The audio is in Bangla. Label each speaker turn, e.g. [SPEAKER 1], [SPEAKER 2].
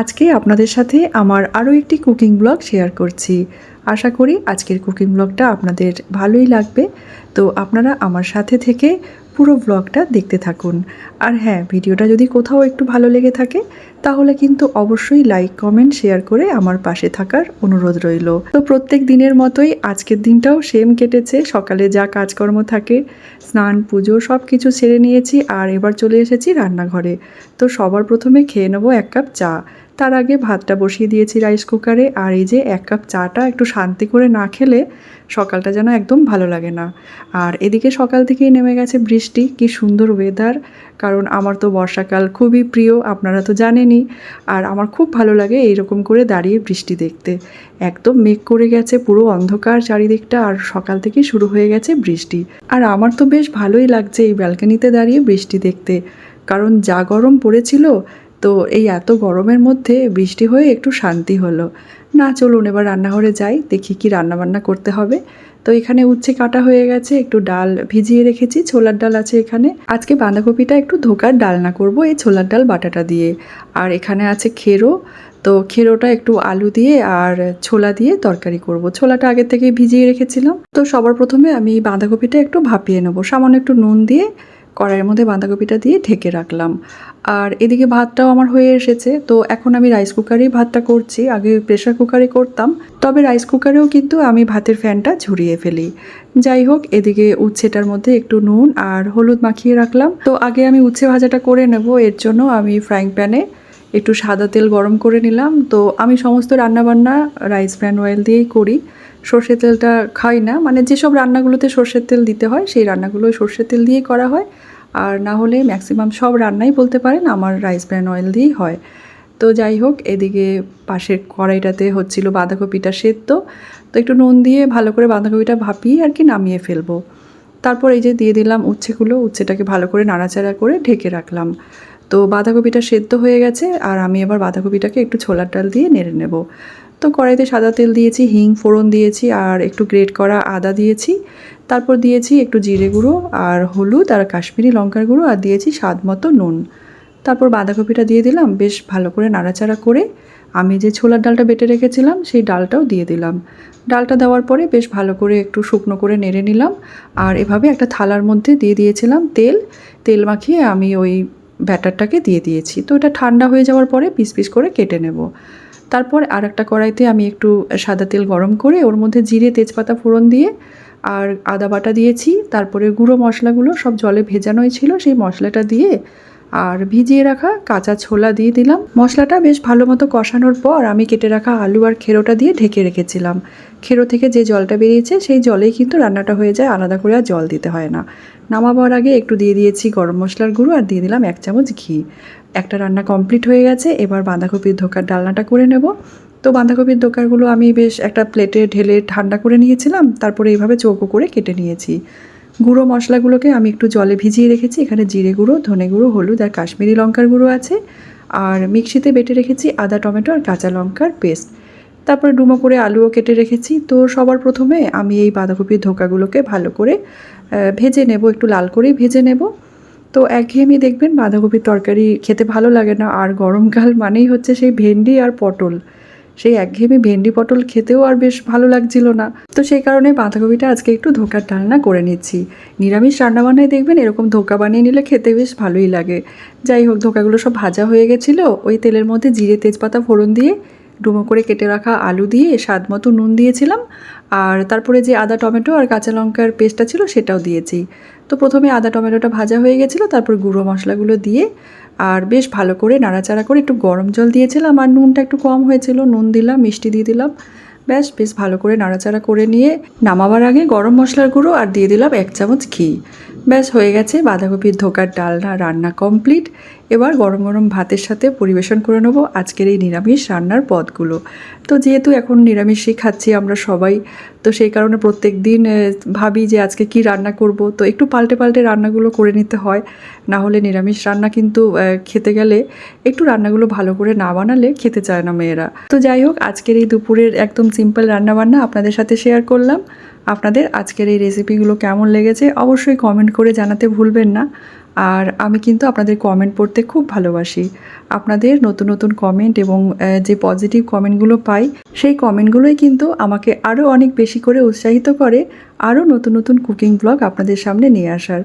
[SPEAKER 1] আজকে আপনাদের সাথে আমার আরও একটি কুকিং ব্লগ শেয়ার করছি। আশা করি আজকের কুকিং ব্লগটা আপনাদের ভালোই লাগবে। তো আপনারা আমার সাথে থেকে পুরো ব্লগটা দেখতে থাকুন। আর হ্যাঁ ভিডিওটা যদি কোথাও একটু ভালো লেগে থাকে তাহলে কিন্তু অবশ্যই লাইক কমেন্ট শেয়ার করে আমার পাশে থাকার অনুরোধ রইল। তো প্রত্যেক দিনের মতোই আজকের দিনটাও সেম কেটেছে। সকালে যা কাজকর্ম থাকে, স্নান, পুজো সব কিছু সেরে নিয়েছি আর এবার চলে এসেছি রান্নাঘরে। তো সবার প্রথমে খেয়ে নেব এক কাপ চা। তার আগে ভাতটা বসিয়ে দিয়েছি রাইস কুকারে আর এই যে এক কাপ চাটা একটু শান্তি করে না খেলে সকালটা যেন একদম ভালো লাগে না। আর এদিকে সকাল থেকেই নেমে গেছে বৃষ্টি। কি সুন্দর ওয়েদার কারণ আমার তো বর্ষাকাল খুবই প্রিয়, আপনারা তো জানেনই। আর আমার খুব ভালো লাগে এইরকম করে দাঁড়িয়ে বৃষ্টি দেখতে। একদম মেঘ করে গেছে পুরো অন্ধকার চারিদিকটা আর সকাল থেকেই শুরু হয়ে গেছে বৃষ্টি। আর আমার তো বেশ ভালোই লাগছে এই ব্যালকানিতে দাঁড়িয়ে বৃষ্টি দেখতে। কারণ যা গরম পড়েছিল, তো এই এত গরমের মধ্যে বৃষ্টি হয়ে একটু শান্তি হলো। না, চলুন এবার রান্নাঘরে যাই, দেখি কি রান্না বান্না করতে হবে। তো এখানে উচ্ছে কাটা হয়ে গেছে, একটু ডাল ভিজিয়ে রেখেছি, ছোলার ডাল আছে এখানে। আজকে বাঁধাকপিটা একটু ধোকার ডালনা করব এই ছোলার ডাল বাটাটা দিয়ে। আর এখানে আছে খেরো, তো খেরোটা একটু আলু দিয়ে আর ছোলা দিয়ে তরকারি করব। ছোলাটা আগে থেকে ভিজিয়ে রেখেছিলাম। তো সবার প্রথমে আমি বাঁধাকপিটা একটু ভাপিয়ে নেব। সামান্য একটু নুন দিয়ে কড়াইয়ের মধ্যে বাঁধাকপিটা দিয়ে ঢেকে রাখলাম। আর এদিকে ভাতটাও আমার হয়ে এসেছে। তো এখন আমি রাইস কুকারেই ভাতটা করছি। আগে প্রেশার কুকারে করতাম। তবে রাইস কুকারেও কিন্তু আমি ভাতের ফ্যানটা ঝরিয়ে ফেলি। যাই হোক, এদিকে উচ্ছেটার মধ্যে একটু নুন আর হলুদ মাখিয়ে রাখলাম। তো আগে আমি উচ্ছে ভাজাটা করে নেব। এর জন্য আমি ফ্রাইং প্যানে একটু সাদা তেল গরম করে নিলাম। তো আমি সমস্ত রান্নাবান্না রাইস ব্র্যান অয়েল দিয়েই করি। সর্ষের তেলটা খাই না। মানে যেসব রান্নাগুলোতে সর্ষের তেল দিতে হয়, সেই রান্নাগুলো সর্ষের তেল দিয়েই করা হয়। আর না হলে ম্যাক্সিমাম সব রান্নাই বলতে পারেন, আমার রাইস ব্র্যান অয়েল দিয়েই হয়। তো যাই হোক, এদিকে পাশের কড়াইটাতে হচ্ছিল বাঁধাকপিটা সেদ্ধ। তো একটু নুন দিয়ে ভালো করে বাঁধাকপিটা ভাপিয়ে আর কি নামিয়ে ফেলব। তারপর এই যে দিয়ে দিলাম উচ্ছেগুলো, উচ্ছেটাকে ভালো করে নাড়াচাড়া করে ঢেকে রাখলাম। তো বাঁধাকপিটা সেদ্ধ হয়ে গেছে, আর আমি এবার বাঁধাকপিটাকে একটু ছোলার ডাল দিয়ে নেড়ে নেব। তো কড়াইতে সাদা তেল দিয়েছি, হিং, ফোড়ন দিয়েছি আর একটু গ্রেট করা আদা দিয়েছি। তারপর দিয়েছি একটু জিরে গুঁড়ো আর হলুদ আর কাশ্মীরি লঙ্কার গুঁড়ো আর দিয়েছি স্বাদ মতো নুন। তারপর বাঁধাকপিটা দিয়ে দিলাম, বেশ ভালো করে নাড়াচাড়া করে। আমি যে ছোলার ডালটা বেটে রেখেছিলাম, সেই ডালটাও দিয়ে দিলাম। ডালটা দেওয়ার পরে বেশ ভালো করে একটু শুকনো করে নেড়ে নিলাম আর এভাবে একটা থালার মধ্যে দিয়ে দিয়েছিলাম তেল। তেল মাখিয়ে আমি ওই ব্যাটারটাকে দিয়ে দিয়েছি। তো এটা ঠান্ডা হয়ে যাওয়ার পরে পিস পিস করে কেটে নেব। তারপর আর একটা কড়াইতে আমি একটু সাদা তেল গরম করে ওর মধ্যে জিরে, তেজপাতা ফোড়ন দিয়ে আর আদা বাটা দিয়েছি। তারপরে গুঁড়ো মশলাগুলো সব জলে ভেজানোই ছিল, সেই মশলাটা দিয়ে আর ভিজিয়ে রাখা কাঁচা ছোলা দিয়ে দিলাম। মশলাটা বেশ ভালো মতো কষানোর পর আমি কেটে রাখা আলু আর খেরোটা দিয়ে ঢেকে রেখেছিলাম। খেরো থেকে যে জলটা বেরিয়েছে, সেই জলেই কিন্তু রান্নাটা হয়ে যায়, আলাদা করে আর জল দিতে হয় না। নামাবার আগে একটু দিয়ে দিয়েছি গরম মশলার গুঁড়ো আর দিয়ে দিলাম এক চামচ ঘি। একটা রান্না কমপ্লিট হয়ে গেছে, এবার বাঁধাকপির ধোকার ডালনাটা করে নেব। তো বাঁধাকপির দোকানগুলো আমি বেশ একটা প্লেটে ঢেলে ঠান্ডা করে নিয়েছিলাম, তারপরে এইভাবে চৌকো করে কেটে নিয়েছি। গুঁড়ো মশলাগুলোকে আমি একটু জলে ভিজিয়ে রেখেছি, এখানে জিরে গুঁড়ো, ধনে গুঁড়ো, হলুদ আর কাশ্মীরি লঙ্কার গুঁড়ো আছে। আর মিক্সিতে বেটে রেখেছি আদা, টমেটো আর কাঁচা লঙ্কার পেস্ট। তারপরে ডুমো করে আলুও কেটে রেখেছি। তো সবার প্রথমে আমি এই বাঁধাকপির ধোকাগুলোকে ভালো করে ভেজে নেব, একটু লাল করেই ভেজে নেব। তো একঘেয়েমি দেখবেন বাঁধাকপির তরকারি খেতে ভালো লাগে না। আর গরমকাল মানেই হচ্ছে সেই ভেন্ডি আর পটল। সেই একঘেয়েমি ভেন্ডি, পটল খেতেও আর বেশ ভালো লাগছিল না। তো সেই কারণে বাঁধাকপিটা আজকে একটু ধোকার ডালনা করে নিচ্ছি। নিরামিষ রান্নাবান্নায় দেখবেন এরকম ধোকা বানিয়ে নিলে খেতে বেশ ভালোই লাগে। যাই হোক, ধোকাগুলো সব ভাজা হয়ে গেছিল। ওই তেলের মধ্যে জিরে, তেজপাতা, ফোড়ন দিয়ে ডুমো করে কেটে রাখা আলু দিয়ে স্বাদ মতো নুন দিয়েছিলাম, আর তারপরে যে আদা টমেটো আর কাঁচা লঙ্কার পেস্টটা ছিল সেটাও দিয়েছি। তো প্রথমে আদা টমেটোটা ভাজা হয়ে গেছিল, তারপর গুঁড়ো মশলাগুলো দিয়ে, আর বেশ ভালো করে নাড়াচাড়া করে একটু গরম জল দিয়েছিলাম, আর নুনটা একটু কম হয়েছিল, নুন দিলাম, মিষ্টি দিয়ে দিলাম। ব্যাস, বেশ ভালো করে নাড়াচাড়া করে নিয়ে নামাবার আগে গরম মশলার গুঁড়ো আর দিয়ে দিলাম এক চামচ ঘি। ব্যাস, হয়ে গেছে। বাঁধাকপির ধোকার ডালনা রান্না কমপ্লিট। এবার গরম গরম ভাতের সাথে পরিবেশন করে নেব আজকের এই নিরামিষ রান্নার পদগুলো। তো যেহেতু এখন নিরামিষই খাচ্ছি আমরা সবাই, তো সেই কারণে প্রত্যেক দিন ভাবি যে আজকে কি রান্না করব। তো একটু পাল্টে পাল্টে রান্নাগুলো করে নিতে হয়। না হলে নিরামিষ রান্না কিন্তু খেতে গেলে একটু রান্নাগুলো ভালো করে না বানালে খেতে চায় না মেয়েরা। তো যাই হোক, আজকের এই দুপুরের একদম সিম্পল রান্নাবান্না আপনাদের সাথে শেয়ার করলাম। আপনাদের আজকের এই রেসিপিগুলো কেমন লেগেছে অবশ্যই কমেন্ট করে জানাতে ভুলবেন না। আর আমি কিন্তু আপনাদের কমেন্ট পড়তে খুব ভালোবাসি। আপনাদের নতুন নতুন কমেন্ট এবং যে পজিটিভ কমেন্টগুলো পাই, সেই কমেন্টগুলোই কিন্তু আমাকে আরও অনেক বেশি করে উৎসাহিত করে আরও নতুন নতুন কুকিং ব্লগ আপনাদের সামনে নিয়ে আসার।